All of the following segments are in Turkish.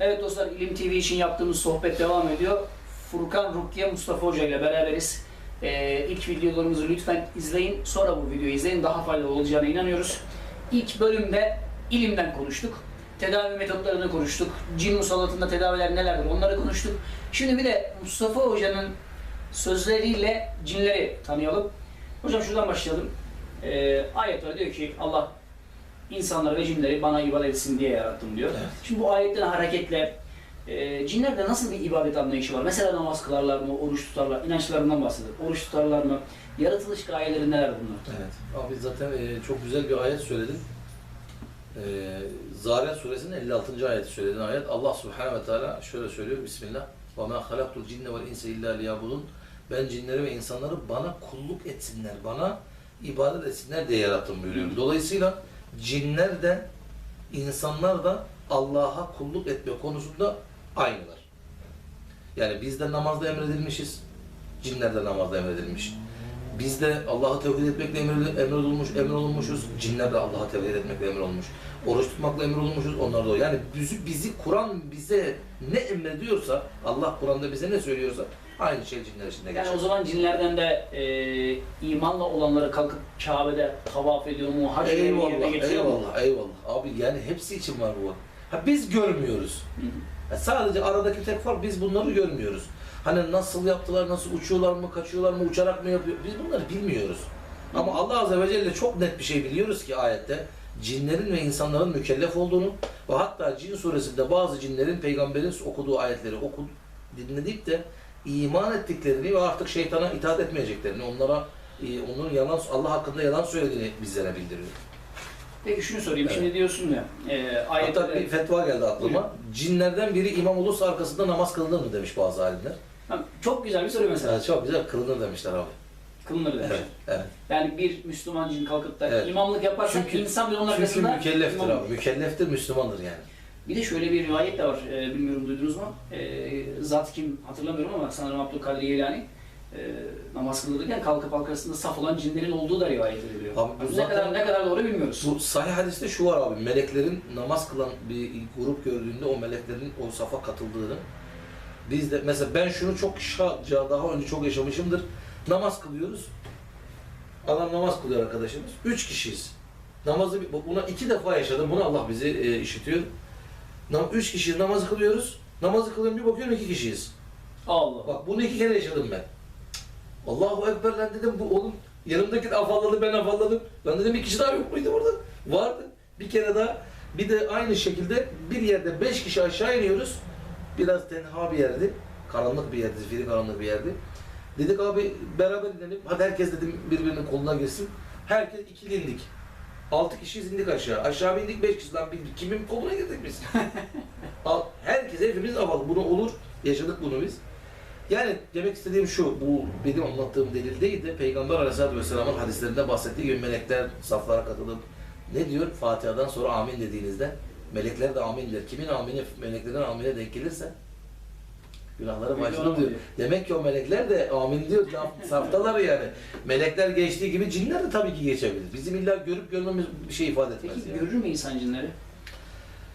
Evet dostlar İlim TV için yaptığımız sohbet devam ediyor. Furkan Rukiye Mustafa Hoca ile beraberiz. Ee, ilk videolarımızı lütfen izleyin. Sonra bu videoyu izleyin. Daha faydalı olacağına inanıyoruz. İlk bölümde ilimden konuştuk. Tedavi metotlarını konuştuk. Cin musallatında tedaviler nelerdir onları konuştuk. Şimdi bir de Mustafa Hoca'nın sözleriyle cinleri tanıyalım. Hocam şuradan başlayalım. Ee, ayet var diyor ki Allah insanları ve cinleri bana ibadet etsin diye yarattım diyor. Evet. Şimdi bu ayetten hareketle e, cinlerde nasıl bir ibadet anlayışı var? Mesela namaz kılarlar mı, oruç tutarlar, inançlarından bahsediyor. Oruç tutarlar mı? Yaratılış gayeleri neler bunlar? Evet. Abi zaten e, çok güzel bir ayet söyledin. E, Zariyat suresinin 56. ayeti söyledin ayet. Allah subhanehu ve teala şöyle söylüyor. Bismillah. وَمَا خَلَقْتُ الْجِنَّ وَالْاِنْسَ اِلَّا لِيَعْبُدُونَ Ben cinleri ve insanları bana kulluk etsinler, bana ibadet etsinler diye yarattım buyuruyor. Dolayısıyla cinler de insanlar da Allah'a kulluk etme konusunda aynılar. Yani biz de namazda emredilmişiz. Cinler de namazda emredilmiş. Biz de Allah'a tevhid etmekle emredil- emrolunmuş, emrolunmuşuz. Cinler de Allah'a tevhid etmekle emrolunmuş. Oruç tutmakla emrolunmuşuz. Onlar da o. Yani bizi, bizi Kur'an bize ne emrediyorsa, Allah Kur'an'da bize ne söylüyorsa aynı şey cinler için de geçer. Yani o zaman cinlerden de e, imanla olanları kalkıp Kabe'de tavaf ediyor mu, hac yerine Eyvallah, mu? eyvallah, eyvallah. Abi yani hepsi için var bu. Ha biz görmüyoruz. Hı sadece aradaki tek fark biz bunları görmüyoruz. Hani nasıl yaptılar, nasıl uçuyorlar mı, kaçıyorlar mı, uçarak mı yapıyor? Biz bunları bilmiyoruz. Ama Allah Azze ve Celle çok net bir şey biliyoruz ki ayette cinlerin ve insanların mükellef olduğunu ve hatta cin suresinde bazı cinlerin peygamberin okuduğu ayetleri oku, dinleyip de iman ettiklerini ve artık şeytana itaat etmeyeceklerini, onlara e, onun yalan Allah hakkında yalan söylediğini bizlere bildiriyor. Peki şunu sorayım. Evet. Şimdi diyorsun ya, e, Hatta ayette bir fetva geldi aklıma. Cinlerden biri imam olursa arkasında namaz kılınır mı demiş bazı alimler. Ha, çok güzel bir soru mesela. Evet, çok güzel kılınır demişler abi. Kılınır demiş. Evet, evet. Yani bir Müslüman cin kalkıp da Evet. imamlık yaparsa Çünkü- insan bir onun Çünkü arkasında mükelleftir imam- abi. Mükelleftir, Müslümandır yani. Bir de şöyle bir rivayet de var. e, bilmiyorum duydunuz mu? E, zat kim hatırlamıyorum ama sanırım Abdülkadir Geylani e, namaz kılırken kalkıp arkasında saf olan cinlerin olduğu da rivayet ediliyor. Abi bu ne zaten- kadar ne kadar doğru bilmiyoruz. Bu sahih hadiste şu var abi. Meleklerin namaz kılan bir grup gördüğünde o meleklerin o safa katıldığını biz de mesela ben şunu çok daha önce çok yaşamışımdır. Namaz kılıyoruz. Adam namaz kılıyor arkadaşımız. Üç kişiyiz. Namazı buna iki defa yaşadım. Bunu Allah bizi e, işitiyor. Üç kişiyiz namazı kılıyoruz. Namazı kılıyorum bir bakıyorum iki kişiyiz. Allah. Bak bunu iki kere yaşadım ben. Allahu Ekber lan dedim bu oğlum yanımdaki de afalladı ben afalladım. Ben dedim bir kişi daha yok muydu burada? Vardı. Bir kere daha bir de aynı şekilde bir yerde beş kişi aşağı iniyoruz. Biraz tenha bir yerdi. Karanlık bir yerdi, zifiri karanlık bir yerdi. Dedik abi beraber inelim. Hadi herkes dedim birbirinin koluna girsin. Herkes ikili indik. Altı kişi indik aşağı. Aşağı bir indik beş kişi lan bir, kimin koluna girdik biz? Al- Herkes hepimiz havalı. Bunu olur. Yaşadık bunu biz. Yani demek istediğim şu, bu benim anlattığım delil değil de Peygamber Aleyhisselatü Vesselam'ın hadislerinde bahsettiği gibi melekler saflara katılıp ne diyor? Fatiha'dan sonra amin dediğinizde melekler de amin der. Kimin amini, meleklerin amine denk gelirse günahları olmuyor. diyor. Demek ki o melekler de amin diyor. Saftalar yani. Melekler geçtiği gibi cinler de tabii ki geçebilir. Bizim illa görüp görmemiz bir şey ifade etmez. Peki yani. görür mü insan cinleri?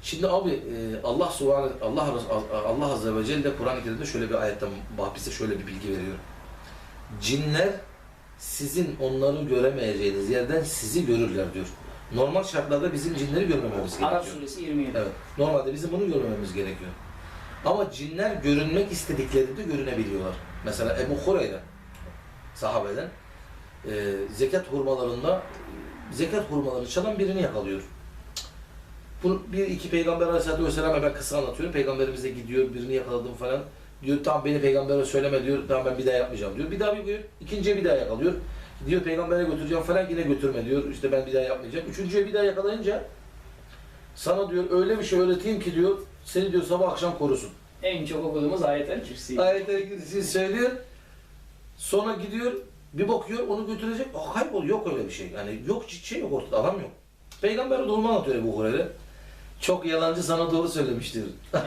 Şimdi abi e, Allah Subhanahu Allah Allah Azze ve Celle Kur'an-ı Kerim'de şöyle bir ayetten bize şöyle bir bilgi veriyor. Cinler sizin onları göremeyeceğiniz yerden sizi görürler diyor. Normal şartlarda bizim cinleri görmememiz Arap gerekiyor. suresi 27. Evet. Normalde bizim bunu görmememiz gerekiyor. Ama cinler görünmek istediklerinde görünebiliyorlar. Mesela Ebu Hureyre sahabeden e, zekat hurmalarında zekat hurmalarını çalan birini yakalıyor. Bunu bir iki peygamber aleyhissalatü vesselam'a ben kısa anlatıyorum. Peygamberimiz de gidiyor birini yakaladım falan. Diyor tamam beni peygambere söyleme diyor. Tamam ben bir daha yapmayacağım diyor. Bir daha bir diyor. Bir daha yakalıyor. Diyor peygambere götüreceğim falan yine götürme diyor. İşte ben bir daha yapmayacağım. Üçüncüye bir daha yakalayınca sana diyor öyle bir şey öğreteyim ki diyor seni diyor sabah akşam korusun. En çok okuduğumuz ayetler kürsi. Ayetleri Kürsi'yi söylüyor. Sonra gidiyor bir bakıyor onu götürecek. O kaybol yok öyle bir şey. Yani yok şey yok ortada adam yok. Peygamber durumu anlatıyor Ebu Hureyre. Çok yalancı sana doğru söylemiş diyor.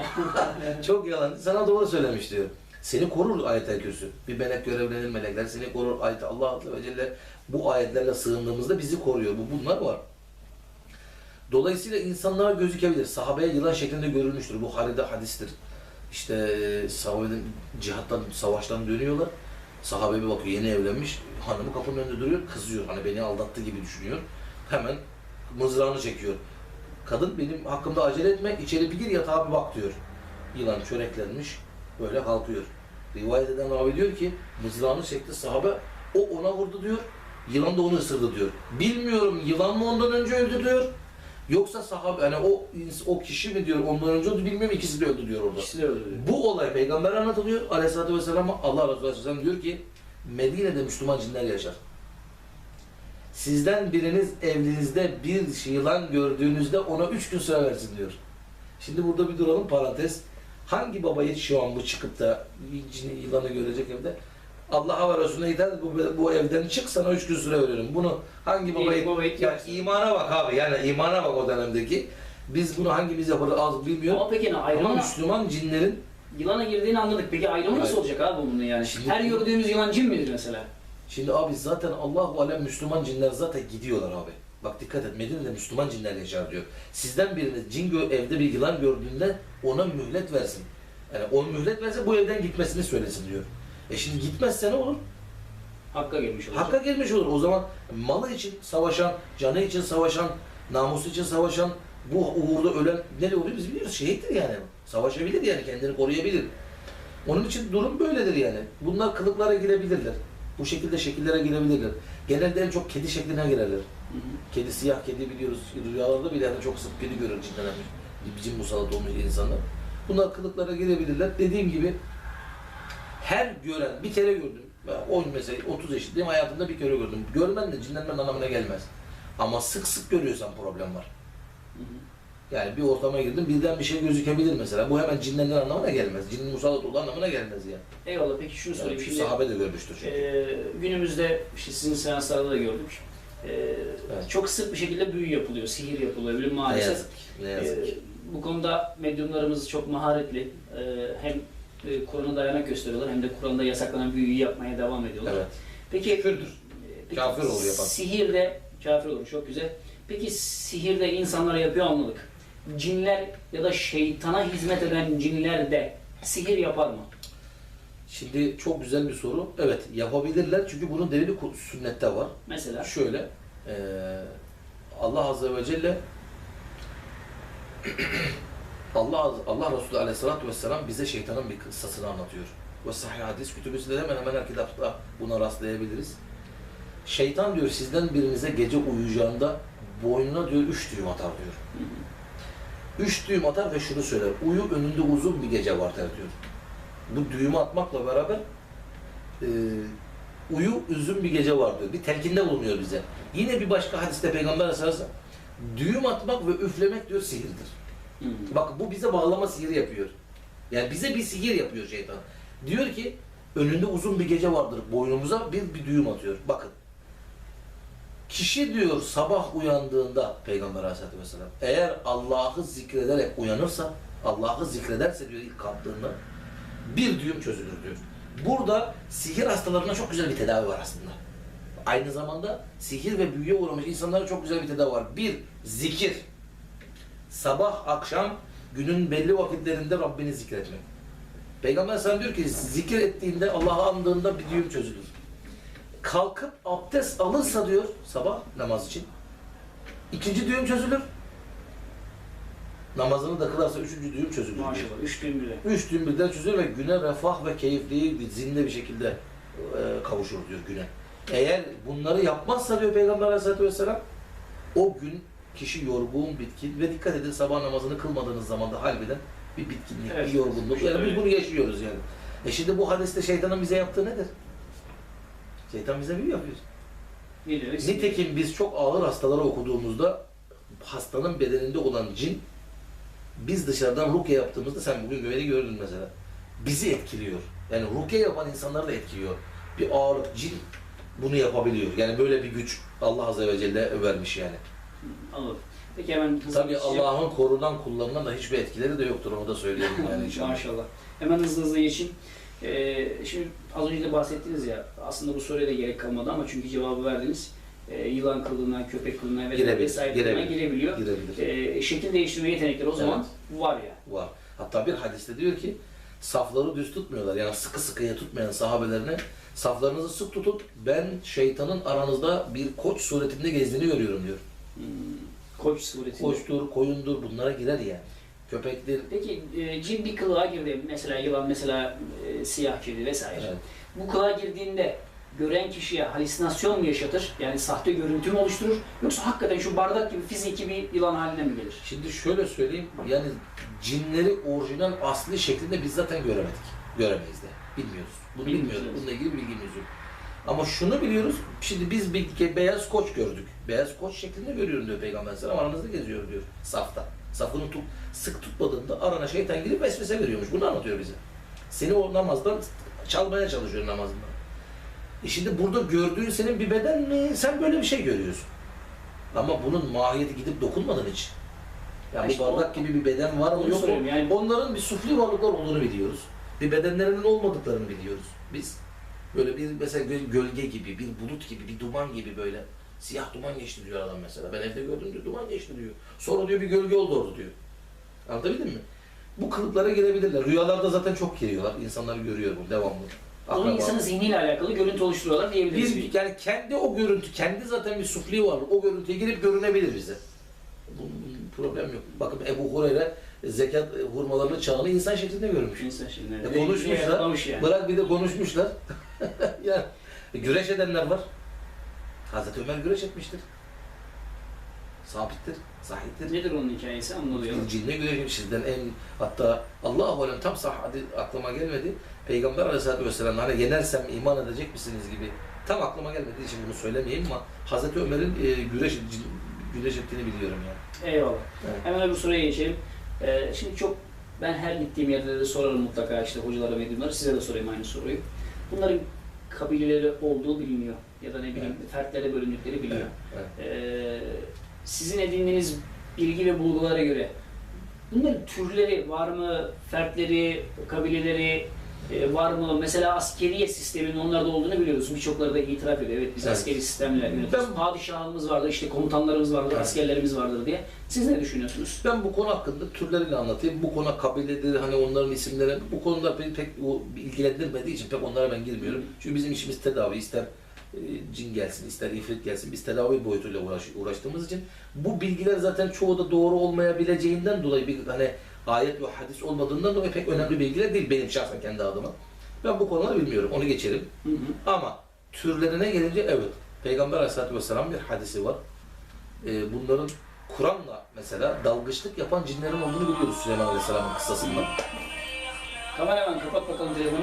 Çok yalancı sana doğru söylemiş diyor. Seni korur ayet-el kürsü. Bir melek görevlenir melekler seni korur. Ayet Allah Azze ve Celle bu ayetlerle sığındığımızda bizi koruyor. Bu bunlar var. Dolayısıyla insanlara gözükebilir. Sahabeye yılan şeklinde görülmüştür. Bu halide hadistir. İşte e, sahabenin cihattan, savaştan dönüyorlar. Sahabe bir bakıyor yeni evlenmiş. Hanımı kapının önünde duruyor. Kızıyor. Hani beni aldattı gibi düşünüyor. Hemen mızrağını çekiyor. Kadın benim hakkımda acele etme. içeri bir gir yatağa bir bak diyor. Yılan çöreklenmiş. Böyle kalkıyor. Rivayet eden abi diyor ki mızrağını çekti sahabe. O ona vurdu diyor. Yılan da onu ısırdı diyor. Bilmiyorum yılan mı ondan önce öldü diyor. Yoksa sahabe hani o o kişi mi diyor ondan önce öldü bilmiyorum ikisi de öldü diyor orada. İkisi de diyor. Bu olay peygamber anlatılıyor. Aleyhisselatü Vesselam Allah Resulü Aleyhisselam diyor ki Medine'de Müslüman cinler yaşar. Sizden biriniz evlinizde bir yılan gördüğünüzde ona üç gün süre versin diyor. Şimdi burada bir duralım parantez. Hangi baba hiç şu an bu çıkıp da yılanı görecek evde? Allah'a ve Resulüne gider bu, bu evden çık sana üç gün süre veriyorum. Bunu hangi baba İyi, baba ihtiyaç. imana bak abi yani imana bak o dönemdeki. Biz bunu hangimiz yaparız az bilmiyorum. Ama peki ne Ama ayrımı Müslüman cinlerin yılana girdiğini anladık. Peki ayrımı nasıl olacak abi bunun yani? Şimdi- Her gördüğümüz yılan cin midir mesela? Şimdi abi zaten Allahu alem Müslüman cinler zaten gidiyorlar abi. Bak dikkat et Medine'de Müslüman cinler yaşar diyor. Sizden biriniz cin gö- evde bir yılan gördüğünde ona mühlet versin. Yani o mühlet verse bu evden gitmesini söylesin diyor. E şimdi gitmezse ne olur? Hakka girmiş olacak. Hakka gelmiş olur. O zaman malı için savaşan, canı için savaşan, namusu için savaşan, bu uğurda ölen ne oluyor biz biliyoruz. Şehittir yani. Savaşabilir yani kendini koruyabilir. Onun için durum böyledir yani. Bunlar kılıklara girebilirler. Bu şekilde şekillere girebilirler. Genelde en çok kedi şekline girerler. Hı hı. Kedi siyah kedi biliyoruz. Rüyalarda bile yani çok sık kedi görür cinlenmiş. Cin musallat olmuş insanlar. Bunlar kılıklara girebilirler. Dediğim gibi her gören bir kere gördüm. Ben 10 mesela 30 yaşındayım hayatımda bir kere gördüm. Görmen de cinlenmen anlamına gelmez. Ama sık sık görüyorsan problem var. Yani bir ortama girdim birden bir şey gözükebilir mesela. Bu hemen cinlenen anlamına gelmez. Cinin musallat olduğu anlamına gelmez yani. Eyvallah peki şunu yani sorayım. şu Şimdi sahabe de görmüştür çünkü. e, günümüzde işte sizin seanslarda da gördük. E, Evet. Çok sık bir şekilde büyü yapılıyor, sihir yapılıyor. Ne maalesef yazık ki. Ne yazık ki. bu konuda medyumlarımız çok maharetli. Ee, hem e, Kur'an'a dayanak gösteriyorlar hem de Kur'an'da yasaklanan büyüyü yapmaya devam ediyorlar. Evet. Peki, Küfürdür. e, peki Kafir olur yapan. Sihirde, kafir olur çok güzel. Peki sihirde insanlara yapıyor anladık. Cinler ya da şeytana hizmet eden cinler de sihir yapar mı? Şimdi çok güzel bir soru. Evet yapabilirler çünkü bunun delili sünnette var. Mesela Şöyle, eee, Allah Azze ve Celle Allah Allah Resulü Aleyhisselatü Vesselam bize şeytanın bir kıssasını anlatıyor. Ve sahih hadis kütübüsünde hemen hemen her kitapta buna rastlayabiliriz. Şeytan diyor sizden birinize gece uyuyacağında boynuna diyor üç düğüm atar diyor. Üç düğüm atar ve şunu söyler. Uyu önünde uzun bir gece vardır diyor. Bu düğümü atmakla beraber eee uyu uzun bir gece var diyor. Bir telkinde bulunuyor bize. Yine bir başka hadiste Peygamber Aleyhisselam düğüm atmak ve üflemek diyor sihirdir. Hı. Bak bu bize bağlama sihiri yapıyor. Yani bize bir sihir yapıyor şeytan. Diyor ki önünde uzun bir gece vardır boynumuza bir, bir düğüm atıyor. Bakın. Kişi diyor sabah uyandığında Peygamber Aleyhisselatü Vesselam eğer Allah'ı zikrederek uyanırsa Allah'ı zikrederse diyor ilk kalktığında bir düğüm çözülür diyor. Burada sihir hastalarına çok güzel bir tedavi var aslında. Aynı zamanda sihir ve büyüye uğramış insanlara çok güzel bir tedavi var. Bir, zikir. Sabah, akşam, günün belli vakitlerinde Rabbini zikretmek. Peygamber sana diyor ki zikir ettiğinde, Allah'ı andığında bir düğüm çözülür. Kalkıp abdest alırsa diyor sabah namaz için. ikinci düğüm çözülür. Namazını da kılarsa üçüncü düğüm çözülür. diyor. maşallah üç gün bile. Üç gün birden çözülür ve güne refah ve keyifliği zinde bir şekilde e, kavuşur diyor güne. Eğer bunları yapmazsa diyor Peygamber Aleyhisselatü Vesselam o gün kişi yorgun, bitkin ve dikkat edin sabah namazını kılmadığınız zaman da halbeden bir bitkinlik, Evet. bir yorgunluk. Yani biz bunu yaşıyoruz yani. E şimdi bu hadiste şeytanın bize yaptığı nedir? Şeytan bize büyü yapıyor. Nitekim biz çok ağır hastaları okuduğumuzda hastanın bedeninde olan cin biz dışarıdan rukiye yaptığımızda sen bugün güveni gördün mesela. Bizi etkiliyor. Yani rukiye yapan insanları da etkiliyor. Bir ağırlık cin bunu yapabiliyor. Yani böyle bir güç Allah Azze ve Celle vermiş yani. Anladım. Peki hemen hızlı Tabii geçeceğim. Allah'ın korunan kullarından da hiçbir etkileri de yoktur onu da söyleyelim yani inşallah. Maşallah. Hemen hızlı hızlı geçeyim. Ee, şimdi az önce de bahsettiniz ya, aslında bu soruya da gerek kalmadı ama çünkü cevabı verdiniz. e, yılan kılığına, köpek kılığına ve Girebilir, vesaire girebilir. girebiliyor. Girebilir. E, şekil değiştirme yetenekleri o zaman var yani. Var. Hatta bir hadiste diyor ki safları düz tutmuyorlar. Yani sıkı sıkıya tutmayan sahabelerine saflarınızı sık tutun. Ben şeytanın aranızda bir koç suretinde gezdiğini görüyorum diyor. Hmm, koç suretinde. Koçtur, koyundur bunlara girer yani. Köpektir. Peki e, cin bir kılığa girdi. Mesela yılan, mesela e, siyah kedi vesaire. Evet. Bu kılığa girdiğinde gören kişiye halüsinasyon mu yaşatır? Yani sahte görüntü mü oluşturur? Yoksa hakikaten şu bardak gibi fiziki bir yılan haline mi gelir? Şimdi şöyle söyleyeyim. Yani cinleri orijinal asli şeklinde biz zaten göremedik. Göremeyiz de. Bilmiyoruz. Bunu Bilmiyoruz. Bununla ilgili bilgimiz yok. Ama şunu biliyoruz. Şimdi biz bir beyaz koç gördük. Beyaz koç şeklinde görüyorum diyor Peygamber Aleyhisselam. Aranızda geziyor diyor. Safta. Safını tut, sık tutmadığında arana şeytan girip vesvese veriyormuş. Bunu anlatıyor bize. Seni o namazdan çalmaya çalışıyor namazından. E şimdi burada gördüğün senin bir beden mi? Sen böyle bir şey görüyorsun. Ama bunun mahiyeti gidip dokunmadın hiç. Yani İşte bu bardak gibi bir beden var mı yok mu? yani. Onların bir sufli varlıklar olduğunu biliyoruz. Bir bedenlerinin olmadıklarını biliyoruz. Biz böyle bir mesela gö- gölge gibi, bir bulut gibi, bir duman gibi böyle siyah duman geçti diyor adam mesela. Ben evde gördüm diyor, duman geçti diyor. Sonra diyor bir gölge oldu orada diyor. Anlatabildim mi? Bu kılıklara girebilirler. Rüyalarda zaten çok giriyorlar. İnsanlar görüyor bunu devamlı. Onun Akraba- insanın zihniyle alakalı görüntü oluşturuyorlar diyebiliriz. bir, yani kendi o görüntü, kendi zaten bir sufli var. O görüntüye girip görünebilir bize. Bunun problem yok. Bakın Ebu Hureyre zekat hurmalarını çağını insan şeklinde görmüş. İnsan şimdi. E, konuşmuşlar. Yani. Bırak bir de konuşmuşlar. e, güreş edenler var. Hazreti Ömer güreş etmiştir. Sabittir, sahiptir. Nedir onun hikayesi anlatıyor. Cinle güreş sizden en hatta Allahu alem tam sah aklıma gelmedi. Peygamber Aleyhisselatü Vesselam hani yenersem iman edecek misiniz gibi tam aklıma gelmediği için bunu söylemeyeyim ama Hazreti Ömer'in e, güreş güreş ettiğini biliyorum yani. Eyvallah. Evet. Hemen öbür soruya geçelim. Ee, şimdi çok ben her gittiğim yerde de sorarım mutlaka işte hocalara medyumlara size de sorayım aynı soruyu. Bunların kabileleri olduğu biliniyor ya da ne bileyim fertlere bölündükleri biliniyor. Evet. Ee, sizin edindiğiniz bilgi ve bulgulara göre bunların türleri var mı? Fertleri, kabileleri e, var mı? Mesela askeriye sisteminin onlarda olduğunu biliyoruz. Birçokları da itiraf ediyor. Evet biz Evet. askeri sistemle yönetiyoruz. Ben- Padişahımız vardır, işte komutanlarımız vardır, Evet. askerlerimiz vardır diye. Siz ne düşünüyorsunuz? Ben bu konu hakkında türleriyle anlatayım. Bu konu kabiledir, hani onların isimleri, bu konuda beni pek o ilgilendirmediği için pek onlara ben girmiyorum. Çünkü bizim işimiz tedavi. ister e, cin gelsin, ister ifrit gelsin. Biz tedavi boyutuyla uğraş, uğraştığımız için bu bilgiler zaten çoğu da doğru olmayabileceğinden dolayı bir hani ayet ve hadis olmadığından dolayı pek önemli bilgiler değil benim şahsen kendi adıma. Ben bu konuları bilmiyorum. Onu geçelim. Hı hı. Ama türlerine gelince evet. Peygamber Aleyhisselatü Vesselam bir hadisi var. Ee, bunların Kur'an'la mesela dalgıçlık yapan cinlerin olduğunu biliyoruz Süleyman Aleyhisselam'ın kıssasında. Kameraman kapat bakalım telefonu.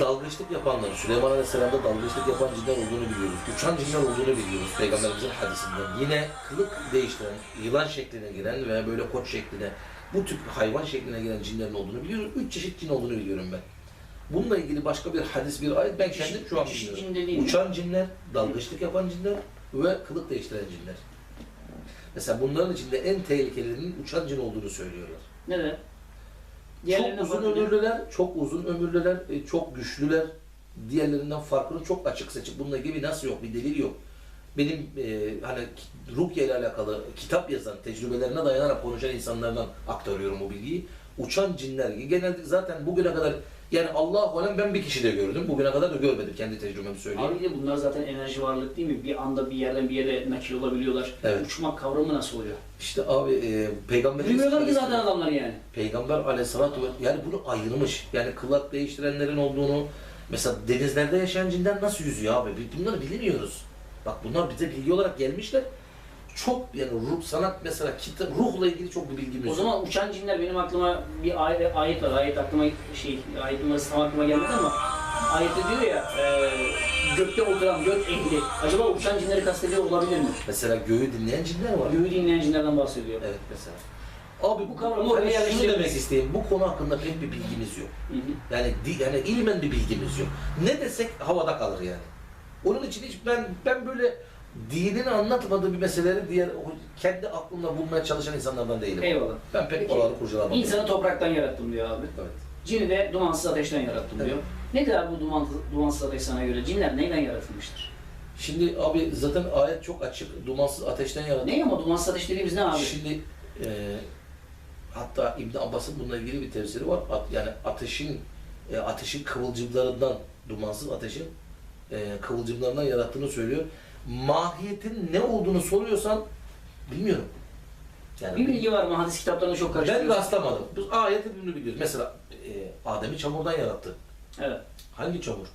Dalgıçlık yapanlar, Süleyman Aleyhisselam'da dalgıçlık yapan cinler olduğunu biliyoruz. Uçan cinler olduğunu biliyoruz Peygamberimizin hadisinden. Yine kılık değiştiren, yılan şekline giren veya böyle koç şekline, bu tip hayvan şekline giren cinlerin olduğunu biliyoruz. Üç çeşit cin olduğunu biliyorum ben. Bununla ilgili başka bir hadis, bir ayet ben kendim şu an bilmiyorum. Uçan cinler, dalgıçlık yapan cinler ve kılık değiştiren cinler. Mesela bunların içinde en tehlikelilerinin uçan cin olduğunu söylüyorlar. Neden? Diğerlerine Çok uzun farklı ömürlüler, çok uzun ömürlüler, e, çok güçlüler. Diğerlerinden farkını çok açık seçip bununla ilgili nasıl yok, bir delil yok. Benim e, hani ki- Rukiye ile alakalı kitap yazan, tecrübelerine dayanarak konuşan insanlardan aktarıyorum bu bilgiyi. Uçan cinler, genelde zaten bugüne kadar yani Allah alem ben bir kişi de gördüm. Bugüne kadar da görmedim kendi tecrübemi söyleyeyim. Abi de bunlar zaten enerji varlık değil mi? Bir anda bir yerden bir yere nakil olabiliyorlar. Evet. Uçmak kavramı nasıl oluyor? İşte abi e, peygamberimiz Bilmiyorlar ki zaten adamlar yani. Peygamber aleyhissalatü ve yani bunu ayırmış. Yani kılak değiştirenlerin olduğunu mesela denizlerde yaşayan cinler nasıl yüzüyor abi? Bunları bilmiyoruz. Bak bunlar bize bilgi olarak gelmişler. Çok yani ruh, sanat mesela kitap, ruhla ilgili çok bir bilgimiz O yok. zaman uçan cinler benim aklıma bir ayet, ayet var. Ayet aklıma şey, ayet numarası tam aklıma gelmedi ama ayette diyor ya e, gökte oturan gök ehli. Acaba uçan cinleri kastediyor olabilir mi? Mesela göğü dinleyen cinler var. Göğü dinleyen cinlerden bahsediyor. Evet mesela. Abi Bu kavramı kavramı oraya şunu yerleştirebiliriz. demek isteyeyim. Bu konu hakkında pek bir bilgimiz yok. Hı hı. Yani di, yani ilmen bir bilgimiz yok. Ne desek havada kalır yani. Onun için hiç ben ben böyle dinin anlatmadığı bir meseleleri diğer kendi aklımla bulmaya çalışan insanlardan değilim. Eyvallah. Ben pek Peki, oraları kurcalamam. İnsanı topraktan yarattım diyor abi. Evet. Cini de dumansız ateşten yarattım Evet. diyor. Ne kadar bu dumansız, dumansız ateş sana göre? Cinler neyden yaratılmıştır? Şimdi abi zaten ayet çok açık. Dumansız ateşten yarattı. Ne ama dumansız ateş dediğimiz ne abi? Şimdi e, hatta İbn Abbas'ın bununla ilgili bir tefsiri var. At- yani ateşin e, ateşin kıvılcımlarından dumansız ateşin e, kıvılcımlarından yarattığını söylüyor. Mahiyetin ne olduğunu soruyorsan bilmiyorum. Yani Bir bilgi var mı? Hadis kitaplarında çok ben karıştırıyoruz. rastlamadım. Biz ayeti bunu biliyoruz. Mesela e, Adem'i çamurdan yarattı. Evet. Hangi çamur?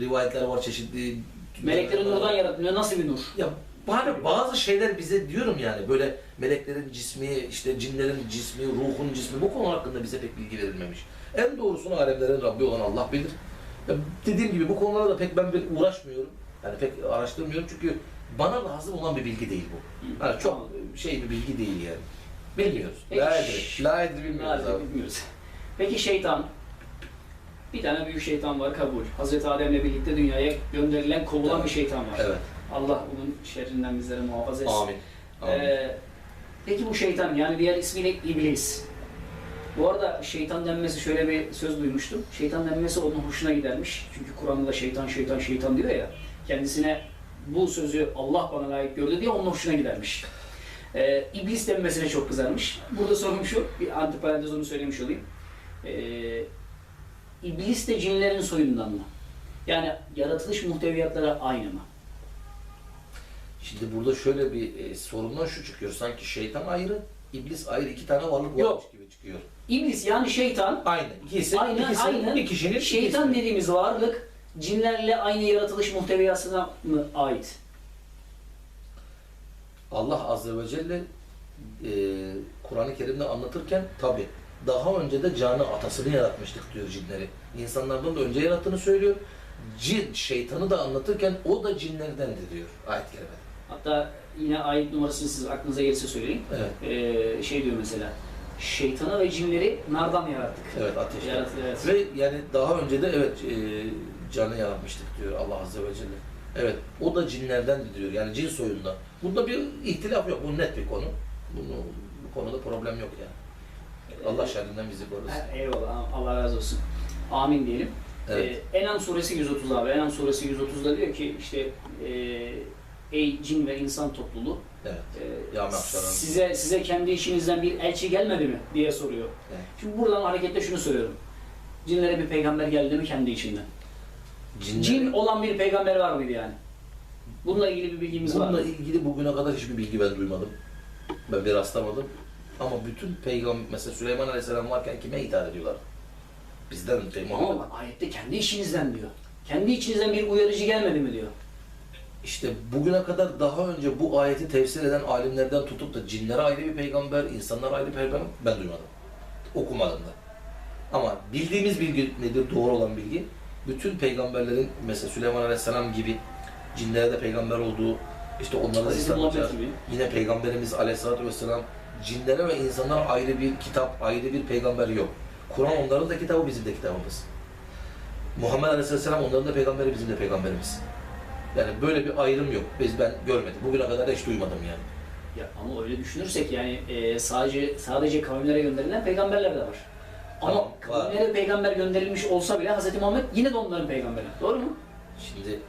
Rivayetler var çeşitli. Meleklerin nurdan yaratılıyor. Nasıl bir nur? Ya hani bazı şeyler bize diyorum yani böyle meleklerin cismi, işte cinlerin cismi, ruhun cismi bu konu hakkında bize pek bilgi verilmemiş. En doğrusunu alemlerin Rabbi olan Allah bilir. Ya dediğim gibi bu konulara da pek ben uğraşmıyorum. Yani pek araştırmıyorum çünkü bana lazım olan bir bilgi değil bu. Yani çok şey bir bilgi değil yani. Bilmiyoruz. Peki, La edri. La edri bilmiyoruz abi. bilmiyoruz. Peki şeytan. Bir tane büyük şeytan var kabul. Hazreti Adem'le birlikte dünyaya gönderilen, kovulan Evet. bir şeytan var. Evet. Allah bunun şerrinden bizleri muhafaza etsin. Amin. Amin. Ee, peki bu şeytan yani diğer ismiyle iblis. Bu arada şeytan denmesi şöyle bir söz duymuştum. Şeytan denmesi onun hoşuna gidermiş. Çünkü Kur'an'da şeytan şeytan şeytan diyor ya. Kendisine bu sözü Allah bana layık gördü diye onun hoşuna gidermiş. Ee, iblis denmesine çok kızarmış. Burada sorum şu, bir antiparantez onu söylemiş olayım. Ee, iblis de cinlerin soyundan mı? Yani yaratılış muhteviyatları aynı mı? Şimdi burada şöyle bir e, sorundan şu çıkıyor. Sanki şeytan ayrı, iblis ayrı iki tane varlık varmış gibi çıkıyor. İblis yani şeytan Aynı. İkisi, Aynen, ikisi aynen. bir kişinin Şeytan ikisi. dediğimiz varlık cinlerle aynı yaratılış muhteviyasına mı ait? Allah Azze ve Celle e, Kur'an-ı Kerim'de anlatırken tabi daha önce de canı atasını yaratmıştık diyor cinleri. İnsanlardan da önce yarattığını söylüyor. Cin, şeytanı da anlatırken o da cinlerdendi diyor ayet-i kerimede. Hatta yine ayet numarasını siz aklınıza gelirse söyleyin. Evet. Ee, şey diyor mesela, şeytanı ve cinleri nardan yarattık. Evet ateşten. Yarat, evet. Ve yani daha önce de evet e, canı yaratmıştık diyor Allah Azze ve Celle. Evet o da cinlerden diyor yani cin soyundan. Bunda bir ihtilaf yok. Bu net bir konu. Bunu, bu konuda problem yok yani. Allah şerrinden bizi korusun. Eyvallah, Allah razı olsun. Amin diyelim. Evet. Ee, Enam suresi 130 abi. Enam suresi 130'da diyor ki işte e, ey cin ve insan topluluğu Evet. e, Ya size size kendi içinizden bir elçi gelmedi mi diye soruyor. Evet. Şimdi buradan hareketle şunu söylüyorum. Cinlere bir peygamber geldi mi kendi içinden? Cinler- Cin olan bir peygamber var mıydı yani? Bununla ilgili bir bilgimiz var Bununla mı? ilgili bugüne kadar hiçbir bilgi ben duymadım. Ben bir rastlamadım. Ama bütün peygamber, mesela Süleyman Aleyhisselam varken kime hitap ediyorlar? Bizden peygamber. Ama ayette kendi işinizden diyor. Kendi içinizden bir uyarıcı gelmedi mi diyor. İşte bugüne kadar daha önce bu ayeti tefsir eden alimlerden tutup da cinlere ayrı bir peygamber, insanlara ayrı bir peygamber ben duymadım. Okumadım da. Ama bildiğimiz bilgi nedir? Doğru olan bilgi. Bütün peygamberlerin mesela Süleyman Aleyhisselam gibi cinlere de peygamber olduğu, işte onlara da İslam. Yine Peygamberimiz Aleyhisselatü Vesselam cinlere ve insanlara ayrı bir kitap, ayrı bir peygamber yok. Kur'an onların da kitabı, bizim de kitabımız. Muhammed Aleyhisselam onların da peygamberi, bizim de peygamberimiz. Yani böyle bir ayrım yok. Biz ben görmedim. Bugüne kadar hiç duymadım yani. Ya ama öyle düşünürsek yani e, sadece sadece kavimlere gönderilen peygamberler de var. Ama var. peygamber gönderilmiş olsa bile Hz. Muhammed yine de onların peygamberi. Doğru mu? Şimdi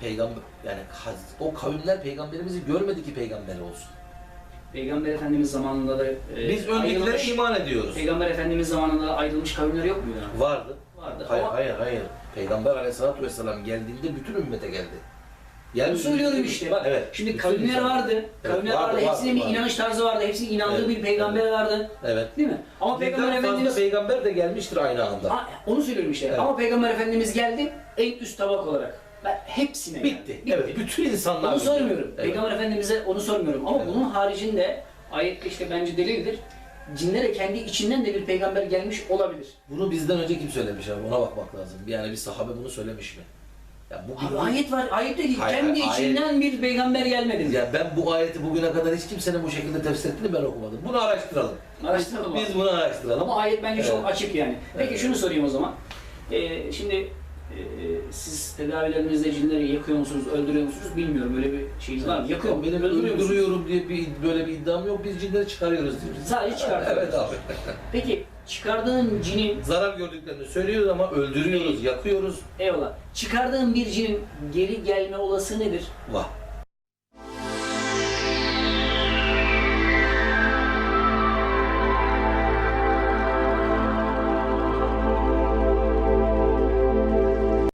peygamber yani haz- o kavimler peygamberimizi görmedi ki peygamberi olsun. Peygamber Efendimiz zamanında da e, Biz öndekilere ayrılmış- iman ediyoruz. Peygamber Efendimiz zamanında ayrılmış kavimler yok muydu? Vardı. Vardı. Hayır ama hayır hayır. Peygamber Aleyhisselatü Vesselam geldiğinde bütün ümmete geldi. Bunu söylüyorum işte bak. Evet. Şimdi kavimler vardı. Kavimler vardı, vardı. Hepsinin bir inanış tarzı vardı. Hepsinin inandığı Evet, bir peygamber vardı. Evet. Değil mi? Ama Peygamber Birden fazla Efendimiz peygamber de gelmiştir aynı anda. Onu söylüyorum işte. Evet. Ama Peygamber Efendimiz geldi en üst tabak olarak. Ben hepsine Bitti. yani. Evet. Bütün insanlar Onu bitti. sormuyorum. Evet. Peygamber Efendimiz'e onu sormuyorum. Ama Evet. bunun haricinde ayette işte bence delildir. Cinlere kendi içinden de bir peygamber gelmiş olabilir. Bunu bizden önce kim söylemiş abi? Ona bakmak lazım. Yani bir sahabe bunu söylemiş mi? Ya bugün ayet var, ayet değil. Hayır, Kendi hayır, içinden bir peygamber gelmedi? Ya ben bu ayeti bugüne kadar hiç kimsenin bu şekilde tefsir ettiğini ben okumadım. Bunu araştıralım. Araştıralım. Biz bunu araştıralım. Ama ayet bence çok açık yani. Peki Evet. şunu sorayım o zaman. Ee, şimdi e, siz tedavilerinizde cinleri yakıyor musunuz, öldürüyor musunuz bilmiyorum. Öyle bir şeyiniz var mı? Yakıyor mu? Benim Öldürüyor musunuz? öldürüyorum diye bir, böyle bir iddiam yok. Biz cinleri çıkarıyoruz diyoruz. Sadece çıkartıyoruz. Evet abi. Peki çıkardığın cinin Zarar gördüklerini söylüyoruz ama öldürüyoruz, yakıyoruz. eyvallah çıkardığın bir cinin geri gelme olası nedir? Vah.